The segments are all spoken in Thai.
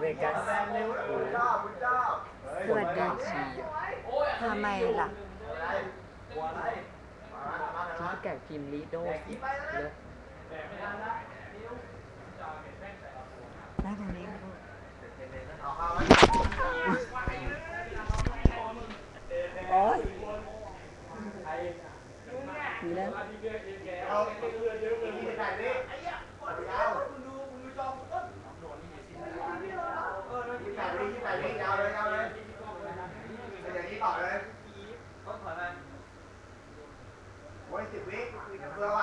เวกัสสวัสดีค่ะทำไมล่ะที่แก่พิมพ์ลีโดสิเลิศนั่งตรงนี้โอ๊ยมีแล้ว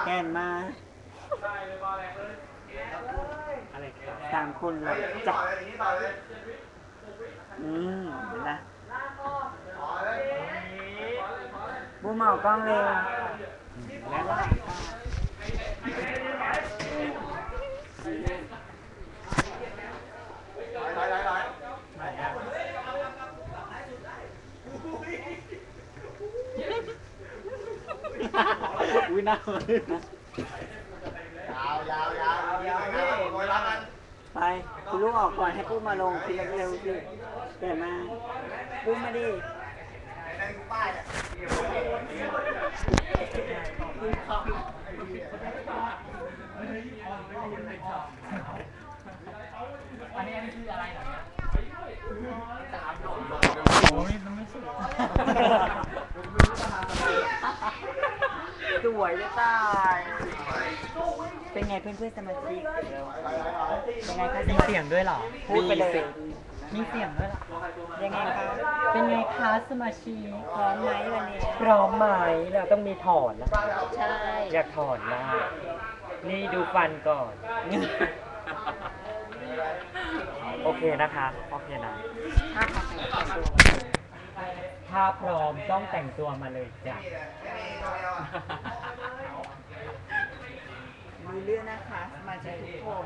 แกนมาอะไรกันสามคนเลยจับอืมเห็นไหมบูมเอากล้องเร็ว อุ้ยน่าเลยนะไปคุณลูกออกก่อนให้ปุ้มมาลงทีเร็วๆสิแกนมาปุ้มมาดิอันนี้อันนี้คืออะไรเหรอโอ้ยมันไม่สวย สวยจะตาย เป็นไงเพื่อนเพื่อนๆสมาชิกยังไงคะมีเสียงด้วยเหรอ พูดไปเลยมีเสียงด้วยเหรอ ยังไงคะ เป็นไงคะสมาชิกพร้อมไหมวันนี้ พร้อมไหมเราต้องมีถอนนะใช่ อยากถอนนะนี่ดูฟันก่อน โอเคนะคะ โอเคนะ ถ้าพร้อมต้องแต่งตัวมาเลยจ้ะดูเรื่องนะคะสมาชิกทุกคน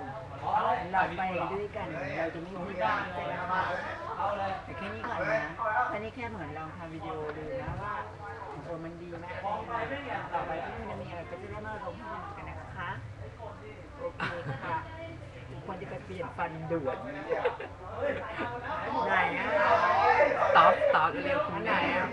เราไปด้วยกัน เราจะไม่มีบ้านใจนะคะแต่แค่นี้ก่อนนะแค่นี้แค่เหมือนลองทำวิดีโอดูนะว่าโอ้มันดีมากเลยนะต่อไปที่มันจะมีอะไรก็จะได้มาลงให้ดูกันนะคะโอเคค่ะควรจะไปเปลี่ยนฟันด่วน เร็วอันไหนอะ